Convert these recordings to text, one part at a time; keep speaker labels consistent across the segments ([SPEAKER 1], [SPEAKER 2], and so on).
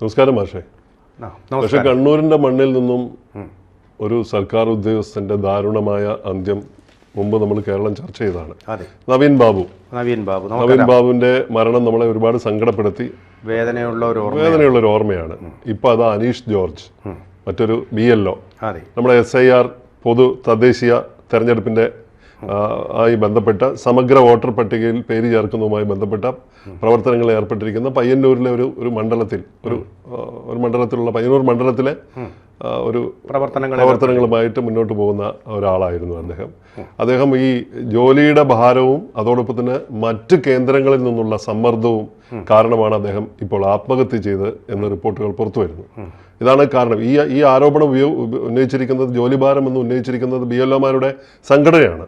[SPEAKER 1] നമസ്കാരം മാഷേ. പക്ഷെ കണ്ണൂരിന്റെ മണ്ണിൽ നിന്നും ഒരു സർക്കാർ ഉദ്യോഗസ്ഥന്റെ ദാരുണമായ അന്ത്യം മുമ്പ് നമ്മൾ കേരളം ചർച്ച ചെയ്തതാണ്. നവീൻ ബാബു.
[SPEAKER 2] നവീൻ ബാബു
[SPEAKER 1] നവീൻ ബാബുവിന്റെ മരണം നമ്മളെ ഒരുപാട് സങ്കടപ്പെടുത്തി.
[SPEAKER 2] വേദനയുള്ള ഒരു
[SPEAKER 1] വേദനയുള്ള ഒരു ഓർമ്മയാണ്. ഇപ്പൊ അത് അനീഷ് ജോർജ് മറ്റൊരു ബി എൽ ഒ. നമ്മുടെ എസ് ഐ ആർ പൊതു തദ്ദേശീയ തെരഞ്ഞെടുപ്പിന്റെ ആയി ബന്ധപ്പെട്ട സമഗ്ര വോട്ടർ പട്ടികയിൽ പേര് ചേർക്കുന്നതുമായി ബന്ധപ്പെട്ട പ്രവർത്തനങ്ങളിൽ ഏർപ്പെട്ടിരിക്കുന്ന പയ്യന്നൂരിലെ ഒരു ഒരു മണ്ഡലത്തിൽ ഒരു ഒരു മണ്ഡലത്തിലുള്ള പയ്യന്നൂർ മണ്ഡലത്തിലെ ഒരു പ്രവർത്തനങ്ങളുമായിട്ട് മുന്നോട്ട് പോകുന്ന ഒരാളായിരുന്നു അദ്ദേഹം. അദ്ദേഹം ഈ ജോലിയുടെ ഭാരവും അതോടൊപ്പം തന്നെ മറ്റ് കേന്ദ്രങ്ങളിൽ നിന്നുള്ള സമ്മർദ്ദവും കാരണമാണ് അദ്ദേഹം ഇപ്പോൾ ആത്മഹത്യ ചെയ്ത് എന്ന റിപ്പോർട്ടുകൾ പുറത്തു വരുന്നു. ഇതാണ് കാരണം. ഈ ഈ ആരോപണം ഉന്നയിച്ചിരിക്കുന്നത് ജോലിഭാരം എന്ന് ഉന്നയിച്ചിരിക്കുന്നത് ബി എൽ സംഘടനയാണ്.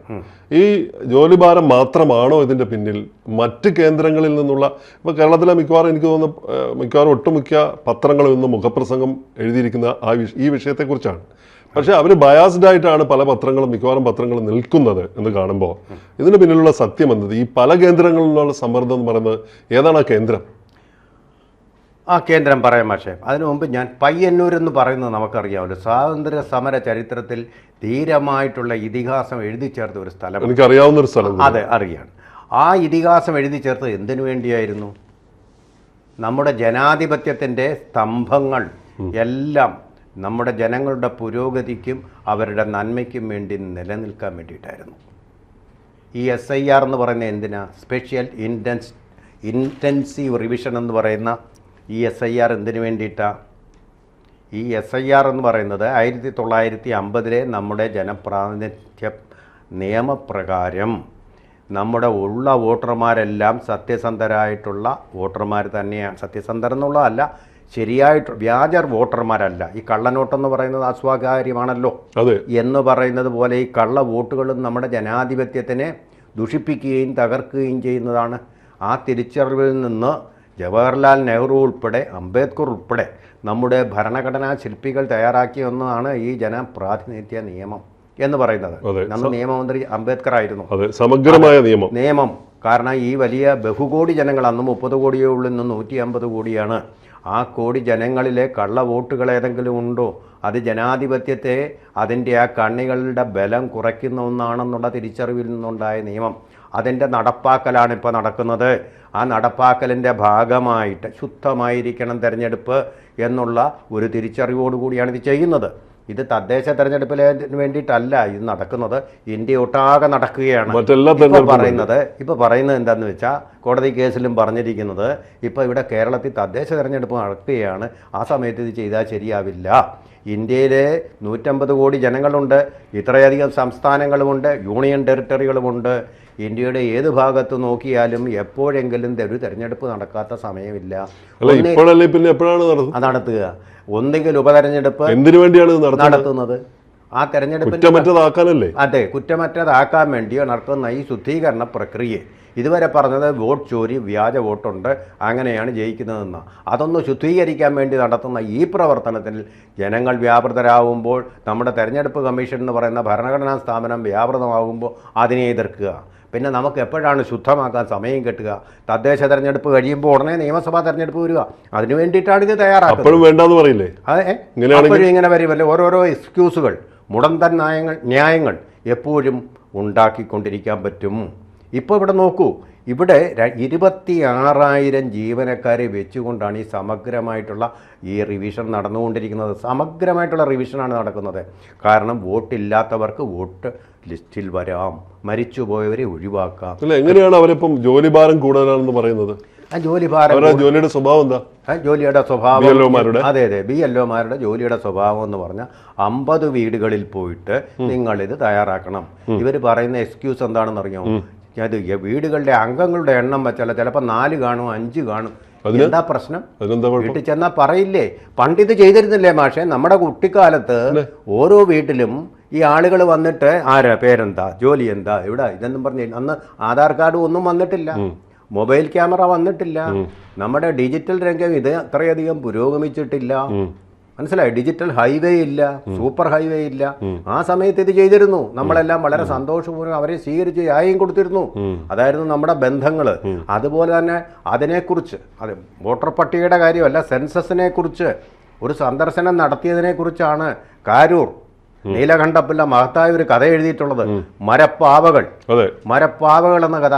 [SPEAKER 1] ഈ ജോലിഭാരം മാത്രമാണോ ഇതിന്റെ പിന്നിൽ? മറ്റ് കേന്ദ്രങ്ങളിൽ നിന്നുള്ള ഇപ്പോൾ കേരളത്തിലെ മിക്കവാറും എനിക്ക് തോന്നുന്ന മിക്കവാറും ഒട്ടുമിക്ക പത്രങ്ങളിൽ നിന്ന് മുഖപ്രസംഗം എഴുതിയിരിക്കുന്ന ആ ഈ വിഷയത്തെക്കുറിച്ചാണ്. പക്ഷേ അവർ ബയാസ്ഡ് ആയിട്ടാണ് പല പത്രങ്ങളും മിക്കവാറും പത്രങ്ങളും നിൽക്കുന്നത് എന്ന് കാണുമ്പോൾ ഇതിന് പിന്നിലുള്ള സത്യം എന്നത് ഈ പല കേന്ദ്രങ്ങളിൽ നിന്നുള്ള സമ്മർദ്ദം എന്ന് പറയുന്നത് ഏതാണ്? ആ കേന്ദ്രം?
[SPEAKER 2] ആ കേന്ദ്രം പറയാം പക്ഷേ അതിനു മുമ്പ് ഞാൻ പയ്യന്നൂർ എന്ന് പറയുന്നത് നമുക്കറിയാമല്ലോ സ്വാതന്ത്ര്യ സമര ചരിത്രത്തിൽ ധീരമായിട്ടുള്ള ഇതിഹാസം എഴുതി ചേർത്ത ഒരു സ്ഥലം
[SPEAKER 1] എനിക്കറിയാവുന്ന ഒരു സ്ഥലം
[SPEAKER 2] അതെ അറിയാണ്. ആ ഇതിഹാസം എഴുതി ചേർത്ത് എന്തിനു വേണ്ടിയായിരുന്നു? നമ്മുടെ ജനാധിപത്യത്തിന്റെ സ്തംഭങ്ങൾ എല്ലാം നമ്മുടെ ജനങ്ങളുടെ പുരോഗതിക്കും അവരുടെ നന്മയ്ക്കും വേണ്ടി നിലനിൽക്കാൻ വേണ്ടിയിട്ടായിരുന്നു. ഈ എസ് ഐ ആർ എന്ന് പറയുന്നത് എന്തിനാ? സ്പെഷ്യൽ ഇന്റൻസ് ഇന്റൻസീവ് റിവിഷൻ എന്ന് പറയുന്ന ഈ എസ് ഐ ആർ എന്തിനു വേണ്ടിയിട്ടാണ് ഈ എസ് ഐ ആർ എന്ന് പറയുന്നത് ആയിരത്തി തൊള്ളായിരത്തി അമ്പതിലെ നമ്മുടെ ജനപ്രാതിനിധ്യ നിയമപ്രകാരം നമ്മുടെ ഉള്ള വോട്ടർമാരെല്ലാം സത്യസന്ധരായിട്ടുള്ള വോട്ടർമാർ തന്നെയാണ്. സത്യസന്ധർ എന്നുള്ളതല്ല ശരിയായിട്ട് വ്യാജർ വോട്ടർമാരല്ല. ഈ കള്ളനോട്ടെന്ന് പറയുന്നത് അസ്വാകാര്യമാണല്ലോ.
[SPEAKER 1] അതെ.
[SPEAKER 2] എന്ന് പറയുന്നത് പോലെ ഈ കള്ള വോട്ടുകളും നമ്മുടെ ജനാധിപത്യത്തിനെ ദുഷിപ്പിക്കുകയും തകർക്കുകയും ചെയ്യുന്നതാണ്. ആ തിരിച്ചറിവിൽ നിന്ന് ജവഹർലാൽ നെഹ്റു ഉൾപ്പെടെ അംബേദ്കർ ഉൾപ്പെടെ നമ്മുടെ ഭരണഘടനാ ശില്പികൾ തയ്യാറാക്കിയ ഒന്നാണ് ഈ ജനപ്രാതിനിധ്യ നിയമം എന്ന് പറയുന്നത്.
[SPEAKER 1] നമ്മുടെ
[SPEAKER 2] നമ്മൾ നിയമമന്ത്രി അംബേദ്കർ ആയിരുന്നു.
[SPEAKER 1] സമഗ്രമായ നിയമം.
[SPEAKER 2] നിയമം. കാരണം ഈ വലിയ ബഹുകോടി ജനങ്ങൾ അന്ന് മുപ്പത് കോടിയേ ഉള്ളിൽ നിന്ന് നൂറ്റി അമ്പത് കോടിയാണ്. ആ കോടി ജനങ്ങളിലെ കള്ള വോട്ടുകൾ ഏതെങ്കിലും ഉണ്ടോ? അത് ജനാധിപത്യത്തെ അതിന്റെ ആ കണ്ണികളുടെ ബലം കുറയ്ക്കുന്ന ഒന്നാണെന്നുള്ള തിരിച്ചറിവിൽ നിന്നുണ്ടായ നിയമം. അതിന്റെ നടപ്പാക്കലാണ് ഇപ്പോൾ നടക്കുന്നത്. ആ നടപ്പാക്കലിന്റെ ഭാഗമായിട്ട് ശുദ്ധമായിരിക്കണം തിരഞ്ഞെടുപ്പ് എന്നുള്ള ഒരു തിരിച്ചറിവോടുകൂടിയാണ് ഇത് ചെയ്യുന്നത്. ഇത് തദ്ദേശ തെരഞ്ഞെടുപ്പിന് വേണ്ടിയിട്ടല്ല ഇത് നടക്കുന്നത്. ഇന്ത്യ ഒട്ടാകെ നടക്കുകയാണ്.
[SPEAKER 1] ഇപ്പോൾ
[SPEAKER 2] പറയുന്നത് ഇപ്പൊ പറയുന്നത് എന്താന്ന് വെച്ചാൽ കോടതി കേസിലും പറഞ്ഞിരിക്കുന്നത് ഇപ്പൊ ഇവിടെ കേരളത്തിൽ തദ്ദേശ തെരഞ്ഞെടുപ്പ് നടക്കുകയാണ്. ആ സമയത്ത് ഇത് ചെയ്താൽ ശരിയാവില്ല. ഇന്ത്യയിലെ നൂറ്റമ്പത് കോടി ജനങ്ങളുണ്ട്. ഇത്രയധികം സംസ്ഥാനങ്ങളുമുണ്ട്. യൂണിയൻ ടെറിട്ടറികളുമുണ്ട്. ഇന്ത്യയുടെ ഏത് ഭാഗത്ത് നോക്കിയാലും എപ്പോഴെങ്കിലും ഒരു തെരഞ്ഞെടുപ്പ് നടക്കാത്ത സമയമില്ല.
[SPEAKER 1] പിന്നെ എപ്പോഴാണ്
[SPEAKER 2] നടത്തുക. ഒന്നെങ്കിൽ ഉപതെരഞ്ഞെടുപ്പ്
[SPEAKER 1] എന്തിനു വേണ്ടിയാണ് നടത്തുന്നത്?
[SPEAKER 2] ആ
[SPEAKER 1] കുറ്റമറ്റതാക്കാനല്ലേ?
[SPEAKER 2] അതെ കുറ്റമറ്റതാക്കാൻ വേണ്ടിയോ നടത്തുന്ന ഈ ശുദ്ധീകരണ പ്രക്രിയ. ഇതുവരെ പറഞ്ഞത് വോട്ട് ചോരി വ്യാജ വോട്ടുണ്ട് അങ്ങനെയാണ് ജയിക്കുന്നതെന്ന്. അതൊന്ന് ശുദ്ധീകരിക്കാൻ വേണ്ടി നടത്തുന്ന ഈ പ്രവർത്തനത്തിൽ ജനങ്ങൾ വ്യാപൃതരാകുമ്പോൾ നമ്മുടെ തെരഞ്ഞെടുപ്പ് കമ്മീഷൻ എന്ന് പറയുന്ന ഭരണഘടനാ സ്ഥാപനം വ്യാപൃതമാകുമ്പോൾ അതിനെ എതിർക്കുക. പിന്നെ നമുക്ക് എപ്പോഴാണ് ശുദ്ധമാക്കാൻ സമയം കിട്ടുക? തദ്ദേശ തെരഞ്ഞെടുപ്പ് കഴിയുമ്പോൾ ഉടനെ നിയമസഭാ തെരഞ്ഞെടുപ്പ് വരിക. അതിനു വേണ്ടിയിട്ടാണ് ഇത് തയ്യാറാക്കുന്നത്.
[SPEAKER 1] അപ്പോഴും വേണ്ടാന്ന് പറയില്ലേ?
[SPEAKER 2] അതെ
[SPEAKER 1] ഇങ്ങനെയാണെങ്കിൽ-
[SPEAKER 2] അപ്പോഴും ഇങ്ങനെ വരുമല്ലോ ഓരോരോ എക്സ്ക്യൂസുകൾ മുടന്തൻ ന്യായങ്ങൾ ന്യായങ്ങൾ എപ്പോഴും ഉണ്ടാക്കിക്കൊണ്ടിരിക്കാൻ പറ്റും. ഇപ്പോൾ ഇവിടെ നോക്കൂ ഇവിടെ ര- ഇരുപത്തി ആറായിരം ജീവനക്കാരെ വെച്ചുകൊണ്ടാണ് ഈ സമഗ്രമായിട്ടുള്ള ഈ റിവിഷൻ നടന്നുകൊണ്ടിരിക്കുന്നത്. സമഗ്രമായിട്ടുള്ള റിവിഷനാണ് നടക്കുന്നത്. കാരണം വോട്ടില്ലാത്തവർക്ക് വോട്ട് ലിസ്റ്റിൽ വരാം. മരിച്ചുപോയവരെ ഒഴിവാക്കാം.
[SPEAKER 1] അല്ല എങ്ങനെയാണ് അവരിപ്പം ജോലിഭാരം കൂടുതലാണെന്ന് പറയുന്നത്? ജോലിയുടെ സ്വഭാവം എന്താ?
[SPEAKER 2] ജോലിയുടെ സ്വഭാവം അതെ അതെ ബി എൽ ഒമാരുടെ ജോലിയുടെ സ്വഭാവം എന്ന് പറഞ്ഞാൽ അമ്പത് വീടുകളിൽ പോയിട്ട് നിങ്ങൾ ഇത് തയ്യാറാക്കണം. ഇവർ പറയുന്ന എക്സ്ക്യൂസ് എന്താണെന്ന് അറിയാമോ അത് വീടുകളുടെ അംഗങ്ങളുടെ എണ്ണം വെച്ചാൽ ചിലപ്പോൾ നാല് കാണും അഞ്ച് കാണും. എന്താ പ്രശ്നം? വീട്ടിൽ ചെന്നാൽ പറയില്ലേ? പണ്ട് ഇത് ചെയ്തിരുന്നില്ലേ മാഷെ? നമ്മുടെ കുട്ടിക്കാലത്ത് ഓരോ വീട്ടിലും ഈ ആളുകൾ വന്നിട്ട് ആരാ? പേരെന്താ? ജോലി എന്താ? ഇവിടെ ഇതെന്നും പറഞ്ഞു അന്ന് ആധാർ കാർഡ് ഒന്നും വന്നിട്ടില്ല. മൊബൈൽ ക്യാമറ വന്നിട്ടില്ല. നമ്മുടെ ഡിജിറ്റൽ രംഗം ഇത് അത്രയധികം പുരോഗമിച്ചിട്ടില്ല. മനസ്സിലായി? ഡിജിറ്റൽ ഹൈവേ ഇല്ല സൂപ്പർ ഹൈവേ ഇല്ല. ആ സമയത്ത് ഇത് ചെയ്തിരുന്നു. നമ്മളെല്ലാം വളരെ സന്തോഷപൂർവം അവരെ സ്വീകരിച്ച് യായും കൊടുത്തിരുന്നു. അതായിരുന്നു നമ്മുടെ ബന്ധങ്ങൾ അതുപോലെ തന്നെ അതിനെക്കുറിച്ച് അത് വോട്ടർ പട്ടികയുടെ കാര്യമല്ല സെൻസസിനെ കുറിച്ച് ഒരു സന്ദർശനം നടത്തിയതിനെക്കുറിച്ചാണ് കാരൂർ നീലകണ്ഠപ്പിള്ള മഹത്തായ ഒരു കഥ എഴുതിയിട്ടുള്ളത്. മരപ്പാവകൾ. മരപ്പാവകൾ എന്ന കഥ.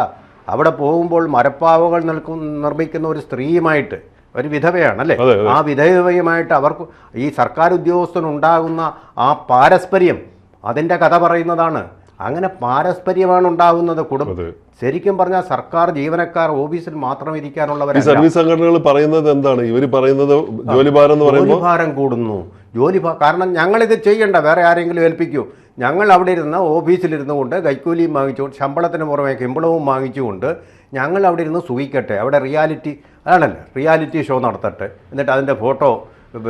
[SPEAKER 2] അവിടെ പോകുമ്പോൾ മരപ്പാവകൾ നിൽക്കും നിർമ്മിക്കുന്ന ഒരു സ്ത്രീയുമായിട്ട് ഒരു വിധവയാണ് അല്ലേ ആ വിധവയുമായിട്ട് അവർക്ക് ഈ സർക്കാർ ഉദ്യോഗസ്ഥനുണ്ടാകുന്ന ആ പാരസ്പര്യം അതിന്റെ കഥ പറയുന്നതാണ്. അങ്ങനെ പാരസ്പര്യമാണ് ഉണ്ടാകുന്നത്. കുടുംബം. ശരിക്കും പറഞ്ഞാൽ സർക്കാർ ജീവനക്കാർ ഓഫീസിൽ മാത്രം ഇരിക്കാനുള്ളവർ
[SPEAKER 1] സർവീസ് സംഘടനകൾ പറയുന്നത് എന്താണ്? ഇവർ പറയുന്നത് ജോലിഭാരം എന്ന് പറയുമ്പോൾ?
[SPEAKER 2] ജോലിഭാരം കൂടുന്നു. ജോലി കാരണം ഞങ്ങളിത് ചെയ്യണ്ട. വേറെ ആരെങ്കിലും ഏൽപ്പിക്കൂ. ഞങ്ങൾ അവിടെ ഇരുന്ന് ഓഫീസിലിരുന്നു കൊണ്ട് കൈക്കൂലിയും വാങ്ങിച്ചുകൊണ്ട് ശമ്പളത്തിന് പുറമെ കിമ്പളവും വാങ്ങിച്ചുകൊണ്ട് ഞങ്ങൾ അവിടെ ഇരുന്ന് സുഖിക്കട്ടെ അവിടെ റിയാലിറ്റി അതാണല്ലോ റിയാലിറ്റി ഷോ നടത്തട്ടെ. എന്നിട്ട് അതിന്റെ ഫോട്ടോ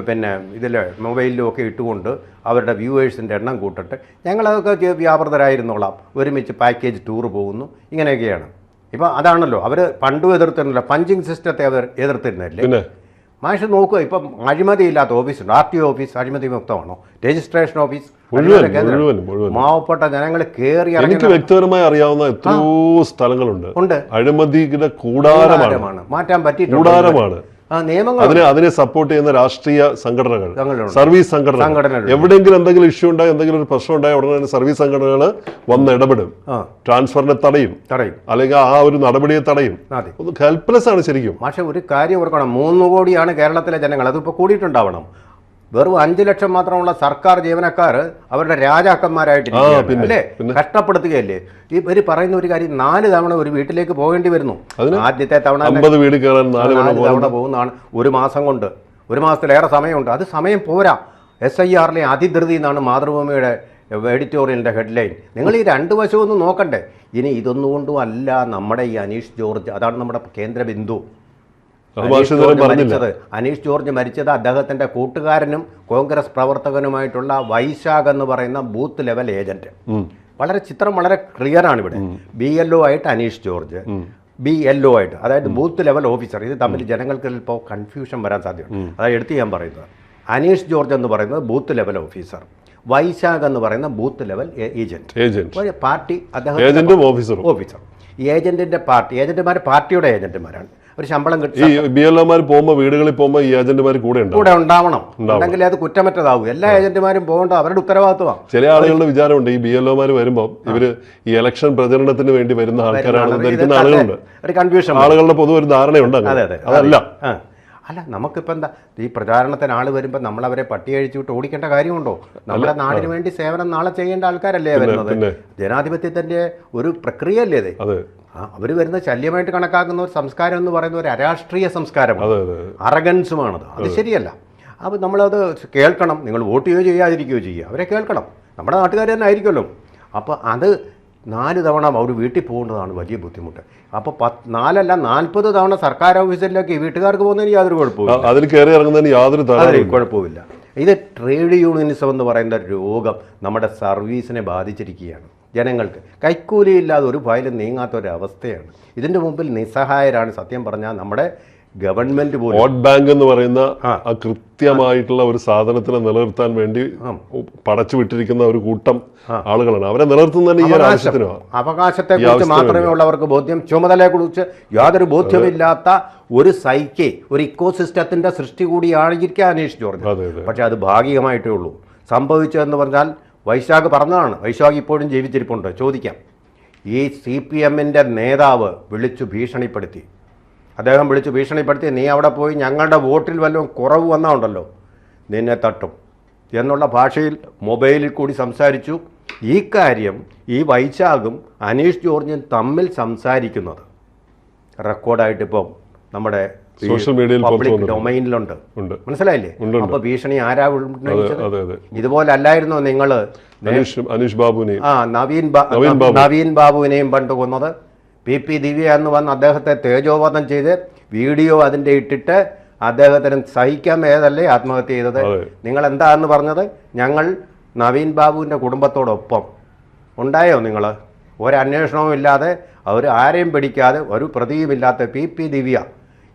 [SPEAKER 2] പിന്നെ ഇതിൽ മൊബൈലിലും ഒക്കെ ഇട്ടുകൊണ്ട് അവരുടെ വ്യൂവേഴ്സിന്റെ എണ്ണം കൂട്ടട്ടെ. ഞങ്ങളതൊക്കെ വ്യാപൃതരായിരുന്നോളാം. ഒരുമിച്ച് പാക്കേജ് ടൂർ പോകുന്നു. ഇങ്ങനെയൊക്കെയാണ്. ഇപ്പം അതാണല്ലോ. അവർ പണ്ടും എതിർത്തിരുന്നില്ല. പഞ്ചിങ് സിസ്റ്റത്തെ അവർ എതിർത്തിരുന്നില്ലേ? മാഷ് നോക്കുക ഇപ്പം അഴിമതിയില്ലാത്ത ഓഫീസുണ്ട് ആർ ടി ഒ ഓഫീസ് അഴിമതി മുക്തമാണോ? Registration office. മാവപ്പെട്ട ജനങ്ങൾ കയറി
[SPEAKER 1] എനിക്ക് വ്യക്തിപരമായി അറിയാവുന്ന എത്രയോ സ്ഥലങ്ങളുണ്ട്.
[SPEAKER 2] ഉണ്ട്.
[SPEAKER 1] അഴിമതിയുടെ കൂടാരമാണ്.
[SPEAKER 2] മാറ്റാൻ പറ്റി
[SPEAKER 1] കൂടാരമാണ്. അതിനെ അതിനെ സപ്പോർട്ട് ചെയ്യുന്ന രാഷ്ട്രീയ സംഘടനകൾ സർവീസ് സംഘടനകൾ. എവിടെയെങ്കിലും എന്തെങ്കിലും ഇഷ്യൂ ഉണ്ടായി എന്തെങ്കിലും ഒരു പ്രശ്നം ഉണ്ടായ ഉടനെ തന്നെ സർവീസ് സംഘടനകൾ വന്ന് ഇടപെടും. ട്രാൻസ്ഫറിനെ തടയും.
[SPEAKER 2] തടയും.
[SPEAKER 1] അല്ലെങ്കിൽ ആ ഒരു നടപടിയെ തടയും. ഹെൽപ്ലെസ് ആണ് ശരിക്കും.
[SPEAKER 2] പക്ഷെ ഒരു കാര്യം ഓർക്കണം. മൂന്ന് കോടിയാണ് കേരളത്തിലെ ജനങ്ങൾ. അതിപ്പോൾ കൂടിയിട്ടുണ്ടാവണം. വെറും അഞ്ചു ലക്ഷം മാത്രമുള്ള സർക്കാർ ജീവനക്കാർ അവരുടെ
[SPEAKER 1] രാജാക്കന്മാരായിട്ട്
[SPEAKER 2] അല്ലേ. കഷ്ടപ്പെടുത്തുകയല്ലേ? ഈ ഇവർ പറയുന്ന ഒരു കാര്യം നാല് തവണ ഒരു വീട്ടിലേക്ക് പോകേണ്ടി വരുന്നു. ആദ്യത്തെ തവണ
[SPEAKER 1] വീട് നാല്
[SPEAKER 2] നാല് തവണ പോകുന്നതാണ് ഒരു മാസം കൊണ്ട്. ഒരു മാസത്തിലേറെ സമയമുണ്ട്. അത് സമയം പോരാ. എസ് ഐ ആറിലെ അതിധൃതി എന്നാണ് മാതൃഭൂമിയുടെ എഡിറ്റോറിയലിന്റെ ഹെഡ്ലൈൻ. നിങ്ങൾ ഈ രണ്ട് വശവും ഒന്ന് നോക്കണ്ടേ? ഇനി ഇതൊന്നുകൊണ്ടും അല്ല നമ്മുടെ ഈ അനീഷ് ജോർജ്. അതാണ് നമ്മുടെ കേന്ദ്ര ബിന്ദു മരിച്ചത്. അനീഷ് ജോർജ് മരിച്ചത് അദ്ദേഹത്തിന്റെ കൂട്ടുകാരനും കോൺഗ്രസ് പ്രവർത്തകനുമായിട്ടുള്ള വൈശാഖ് എന്ന് പറയുന്ന ബൂത്ത് ലെവൽ ഏജന്റ്. വളരെ ചിത്രം വളരെ ക്ലിയർ ആണ് ഇവിടെ. ബി എൽ ഒ ആയിട്ട് Aneesh George B L O ആയിട്ട് അതായത് ബൂത്ത് ലെവൽ ഓഫീസർ. ഇത് തമ്മിൽ ജനങ്ങൾക്ക് ഇപ്പോൾ കൺഫ്യൂഷൻ വരാൻ സാധ്യതയുണ്ട്. അതായത് എടുത്ത് ഞാൻ പറയുന്നത്. അനീഷ് ജോർജ് എന്ന് പറയുന്നത് ബൂത്ത് ലെവൽ ഓഫീസർ. വൈശാഖ് എന്ന് പറയുന്ന ബൂത്ത് ലെവൽ ഏജന്റ്. പാർട്ടി അദ്ദേഹം
[SPEAKER 1] ഓഫീസറും.
[SPEAKER 2] ഓഫീസർ. ഏജന്റിന്റെ പാർട്ടി ഏജന്റുമാർ പാർട്ടിയുടെ ഏജന്റുമാരാണ്. ഒരു ശമ്പളം കിട്ടും.
[SPEAKER 1] ഈ ബി എൽ ഒമാർ പോകുമ്പോൾ വീടുകളിൽ പോകുമ്പോൾ ഈ ഏജന്റുമാർ കൂടെ ഉണ്ടാവും.
[SPEAKER 2] കൂടെ ഉണ്ടാവണം. ഉണ്ടെങ്കിൽ അത് കുറ്റമറ്റതാവും. എല്ലാ ഏജന്റുമാരും പോകേണ്ട അവരുടെ ഉത്തരവാദിത്വമാണ്.
[SPEAKER 1] ചില ആളുകളുടെ വിചാരമുണ്ട് ഈ ബി എൽ ഒമാർ വരുമ്പോൾ ഇവർ ഈ ഇലക്ഷൻ പ്രചരണത്തിന് വേണ്ടി വരുന്ന ആൾക്കാരാണെന്ന് ധരിക്കുന്ന ആളുകളുണ്ട്.
[SPEAKER 2] ഒരു കൺഫ്യൂഷൻ
[SPEAKER 1] ആളുകളുടെ പൊതുവെ ഒരു ധാരണയുണ്ട്
[SPEAKER 2] അതെ അതെ
[SPEAKER 1] അതല്ല.
[SPEAKER 2] അല്ല നമുക്കിപ്പോൾ എന്താ ഈ പ്രചാരണത്തിന് ആൾ വരുമ്പോൾ നമ്മൾ അവരെ പട്ടി അഴിച്ചു വിട്ട് ഓടിക്കേണ്ട കാര്യമുണ്ടോ? നമ്മുടെ നാടിന് വേണ്ടി സേവനം നാളെ ചെയ്യേണ്ട ആൾക്കാരല്ലേ വരുന്നത്?
[SPEAKER 1] ജനാധിപത്യത്തിന്റെ
[SPEAKER 2] ജനാധിപത്യത്തിന്റെ ഒരു പ്രക്രിയ അല്ലേ
[SPEAKER 1] അതെ.
[SPEAKER 2] അവർ വരുന്ന ശല്യമായിട്ട് കണക്കാക്കുന്ന ഒരു സംസ്കാരം എന്ന് പറയുന്ന ഒരു അരാഷ്ട്രീയ സംസ്കാരമാണ്. അറഗൻസുമാണത്. അത് ശരിയല്ല. അപ്പോൾ നമ്മളത് കേൾക്കണം. നിങ്ങൾ വോട്ട് ചെയ്യുകയോ ചെയ്യാതിരിക്കുകയോ ചെയ്യുക. അവരെ കേൾക്കണം. നമ്മുടെ നാട്ടുകാർ തന്നെ ആയിരിക്കുമല്ലോ. അപ്പോൾ അത് നാല് തവണ അവർ വീട്ടിൽ പോകേണ്ടതാണ് വലിയ ബുദ്ധിമുട്ട്. അപ്പോൾ പത്ത് നാലല്ല നാൽപ്പത് തവണ സർക്കാർ ഓഫീസിലേക്ക് വീട്ടുകാർക്ക് പോകുന്നതിന് യാതൊരു കുഴപ്പമില്ല
[SPEAKER 1] അതിൽ കയറി ഇറങ്ങുന്നതിന് യാതൊരു
[SPEAKER 2] കുഴപ്പമില്ല ഇത് ട്രേഡ് യൂണിയനിസം എന്ന് പറയുന്ന രോഗം നമ്മുടെ സർവീസിനെ ബാധിച്ചിരിക്കുകയാണ്. ജനങ്ങൾക്ക്. കൈക്കൂലിയില്ലാതെ ഒരു ഫയലും നീങ്ങാത്ത ഒരു അവസ്ഥയാണ് ഇതിന്റെ മുമ്പിൽ നിസ്സഹായരാണ് സത്യം പറഞ്ഞാൽ നമ്മുടെ ഗവൺമെന്റ് പോലും.
[SPEAKER 1] വോട്ട് ബാങ്ക് എന്ന് പറയുന്ന കൃത്യമായിട്ടുള്ള ഒരു സാധനത്തിനെ നിലനിർത്താൻ വേണ്ടി പടച്ചു വിട്ടിരിക്കുന്ന ഒരു കൂട്ടം ആളുകളാണ്. അവരെ നിലനിർത്തുന്നതിന് ഈ
[SPEAKER 2] അവകാശത്തെ കുറിച്ച് മാത്രമേ ഉള്ളവർക്ക് ബോധ്യം. ചുമതലയെ കുറിച്ച് യാതൊരു ബോധ്യമില്ലാത്ത ഒരു സൈക്കെ ഒരു ഇക്കോസിസ്റ്റത്തിന്റെ സൃഷ്ടി കൂടിയായിരിക്കാം ഇരിക്കാൻ അന്വേഷിച്ചു
[SPEAKER 1] അതെ.
[SPEAKER 2] പക്ഷെ അത് ഭാഗികമായിട്ടേ ഉള്ളൂ. സംഭവിച്ചതെന്ന് പറഞ്ഞാൽ വൈശാഖ് പറഞ്ഞതാണ്. വൈശാഖ് ഇപ്പോഴും ജീവിച്ചിരിപ്പുണ്ട്. ചോദിക്കാം. ഈ സി പി എമ്മിന്റെ നേതാവ് വിളിച്ചു ഭീഷണിപ്പെടുത്തി. അദ്ദേഹം വിളിച്ചു ഭീഷണിപ്പെടുത്തി നീ അവിടെ പോയി ഞങ്ങളുടെ വോട്ടിൽ വല്ലതും കുറവ് വന്നാണ്ടല്ലോ നിന്നെ തട്ടും. എന്നുള്ള ഭാഷയിൽ മൊബൈലിൽ കൂടി സംസാരിച്ചു. ഈ കാര്യം ഈ വൈശാഖും അനീഷ് ജോർജും തമ്മിൽ സംസാരിക്കുന്നത്. റെക്കോർഡായിട്ടിപ്പം നമ്മുടെ
[SPEAKER 1] Social മീഡിയയിൽ
[SPEAKER 2] പബ്ലിക്. ഡൊമൈനിലുണ്ട്. മനസ്സിലായില്ലേ. അപ്പൊ ഭീഷണി ആരാ ഇതുപോലെ അല്ലായിരുന്നോ നിങ്ങൾ
[SPEAKER 1] അനീഷ് ബാബുവിനെയും.
[SPEAKER 2] ആ നവീൻ
[SPEAKER 1] നവീൻ ബാബു.
[SPEAKER 2] നവീൻ ബാബുവിനെയും പണ്ട് കൊന്നത്. പി പി ദിവ്യ എന്ന് വന്ന് അദ്ദേഹത്തെ തേജോവധം ചെയ്ത് വീഡിയോ അതിന്റെ ഇട്ടിട്ട് അദ്ദേഹത്തിന് സഹിക്കാൻ മേതല്ലേ ആത്മഹത്യ ചെയ്തത്? നിങ്ങൾ എന്താന്ന് പറഞ്ഞത്? ഞങ്ങൾ നവീൻ ബാബുവിന്റെ കുടുംബത്തോടൊപ്പം. ഉണ്ടായോ നിങ്ങൾ ഒരന്വേഷണവും ഇല്ലാതെ അവർ ആരെയും പിടിക്കാതെ ഒരു പ്രതിയുമില്ലാത്ത പി പി ദിവ്യ.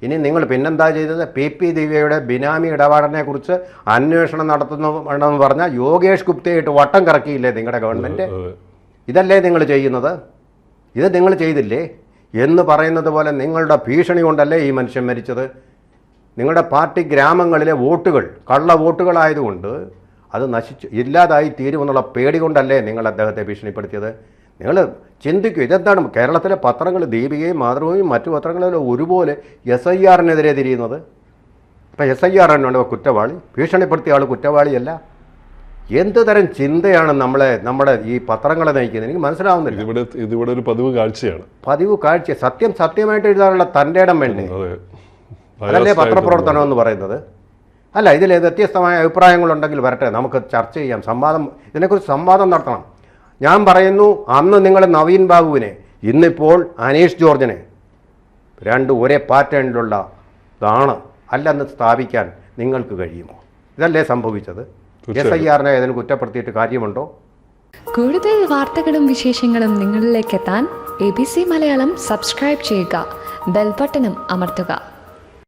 [SPEAKER 2] ഇനി നിങ്ങൾ പിന്നെന്താ ചെയ്തത്? പി പി ദിവ്യയുടെ ബിനാമി ഇടപാടിനെ കുറിച്ച് അന്വേഷണം നടത്തുന്നു പറഞ്ഞാൽ യോഗേഷ് ഗുപ്തയായിട്ട് വട്ടം കറക്കിയില്ലേ നിങ്ങളുടെ
[SPEAKER 1] ഗവൺമെന്റ്
[SPEAKER 2] ഇതല്ലേ നിങ്ങൾ ചെയ്യുന്നത്? ഇത് നിങ്ങൾ ചെയ്തില്ലേ? എന്ന് പറയുന്നത് പോലെ നിങ്ങളുടെ ഭീഷണി കൊണ്ടല്ലേ ഈ മനുഷ്യൻ മരിച്ചത്? നിങ്ങളുടെ പാർട്ടി ഗ്രാമങ്ങളിലെ വോട്ടുകൾ കള്ള വോട്ടുകളായതുകൊണ്ട് അത് നശിച്ചു ഇല്ലാതായി തീരുമെന്നുള്ള പേടി കൊണ്ടല്ലേ നിങ്ങൾ അദ്ദേഹത്തെ ഭീഷണിപ്പെടുത്തിയത്? നിങ്ങൾ ചിന്തിക്കൂ ഇതെന്താണ്? കേരളത്തിലെ പത്രങ്ങൾ ദീപികയും മാതൃഭൂമിയും മറ്റു പത്രങ്ങളിലും ഒരുപോലെ എസ് ഐ ആറിനെതിരെ തിരിയുന്നത്? അപ്പം എസ് ഐ ആർ എന്നാണ് കുറ്റവാളി ഭീഷണിപ്പെടുത്തിയ ആൾ കുറ്റവാളിയല്ല. എന്ത് തരം ചിന്തയാണ് നമ്മളെ നമ്മുടെ ഈ പത്രങ്ങളെ നയിക്കുന്നത്? എനിക്ക് മനസ്സിലാവുന്നില്ല.
[SPEAKER 1] ഇവിടെ ഇതിവിടെ ഒരു പതിവ് കാഴ്ചയാണ്.
[SPEAKER 2] പതിവ് കാഴ്ച സത്യം സത്യമായിട്ട് എഴുതാനുള്ള തന്റെ ഇടം വേണ്ടേ അതല്ലേ പത്രപ്രവർത്തനം എന്ന് പറയുന്നത്? അല്ല ഇതിൽ വ്യത്യസ്തമായ അഭിപ്രായങ്ങളുണ്ടെങ്കിൽ വരട്ടെ നമുക്ക് ചർച്ച ചെയ്യാം. സംവാദം ഇതിനെക്കുറിച്ച് സംവാദം നടത്തണം. ഞാൻ പറയുന്നു അന്ന് നിങ്ങൾ നവീൻ ബാബുവിനെ ഇന്നിപ്പോൾ അനീഷ് ജോർജിനെ. രണ്ട് ഒരേ പാറ്റേണിലുള്ള ഇതാണ്. അല്ലെന്ന് സ്ഥാപിക്കാൻ നിങ്ങൾക്ക് കഴിയുമോ? ഇതല്ലേ സംഭവിച്ചത്? എസ് ഐ ആറിനെ ഇതിന് കുറ്റപ്പെടുത്തിയിട്ട് കാര്യമുണ്ടോ?
[SPEAKER 3] കൂടുതൽ വാർത്തകളും വിശേഷങ്ങളും നിങ്ങളിലേക്ക് എത്താൻ A B C Malayalam subscribe ചെയ്യുക. ബെൽബട്ടനും അമർത്തുക.